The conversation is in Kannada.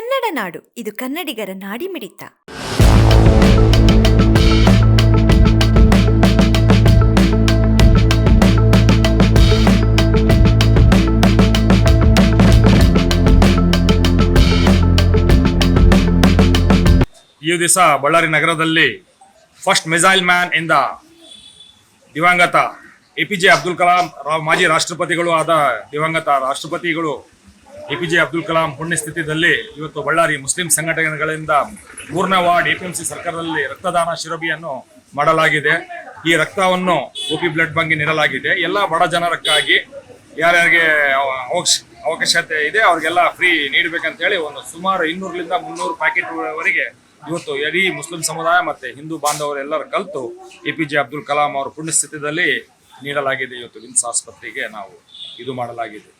ಕನ್ನಡ ನಾಡು. ಇದು ಕನ್ನಡಿಗರ ನಾಡಿಮಿಡಿತ ಈ ದಿವಸ ಬಳ್ಳಾರಿ ನಗರದಲ್ಲಿ ಫಸ್ಟ್ ಮಿಸೈಲ್ ಮ್ಯಾನ್ ಎಂದ ದಿವಂಗತ A P J Abdul Kalam ಮಾಜಿ ರಾಷ್ಟ್ರಪತಿಗಳು ಆದ ದಿವಂಗತ ರಾಷ್ಟ್ರಪತಿಗಳು A P J Abdul Kalam ಪುಣ್ಯಸ್ಥಿತಿಯಲ್ಲಿ ಇವತ್ತು ಬಳ್ಳಾರಿ ಮುಸ್ಲಿಂ ಸಂಘಟನೆಗಳಿಂದ ಮೂರನೇ ward A P M C ಸರ್ಕಾರದಲ್ಲಿ ರಕ್ತದಾನ ಶಿರಬಿಯನ್ನು ಮಾಡಲಾಗಿದೆ. ಈ ರಕ್ತವನ್ನು ಒ ಪಿ ಬ್ಲಡ್ ಬ್ಯಾಂಕ್ಗೆ ನೀಡಲಾಗಿದೆ. ಎಲ್ಲ ಬಡ ಜನರಕ್ಕಾಗಿ ಯಾರ್ಯಾರಿಗೆ ಅವ- ಅವಕಾಶ, ಅವಕಾಶತೆ ಇದೆ ಅವ್ರಿಗೆಲ್ಲ ಫ್ರೀ ನೀಡಬೇಕಂತೇಳಿ ಒಂದು ಸುಮಾರು ಇನ್ನೂರರಿಂದ ಮುನ್ನೂರು ಪ್ಯಾಕೆಟ್ವರೆಗೆ ಇವತ್ತು ಇಡೀ ಮುಸ್ಲಿಂ ಸಮುದಾಯ ಮತ್ತು ಹಿಂದೂ ಬಾಂಧವರೆಲ್ಲರೂ ಕಲಿತು A P J Abdul Kalam ಅವರ ಪುಣ್ಯಸ್ಥಿತಿಯಲ್ಲಿ ನೀಡಲಾಗಿದೆ. ಇವತ್ತು ವಿಮ್ಸ್ ಆಸ್ಪತ್ರೆಗೆ ನಾವು ಇದು ಮಾಡಲಾಗಿದೆ.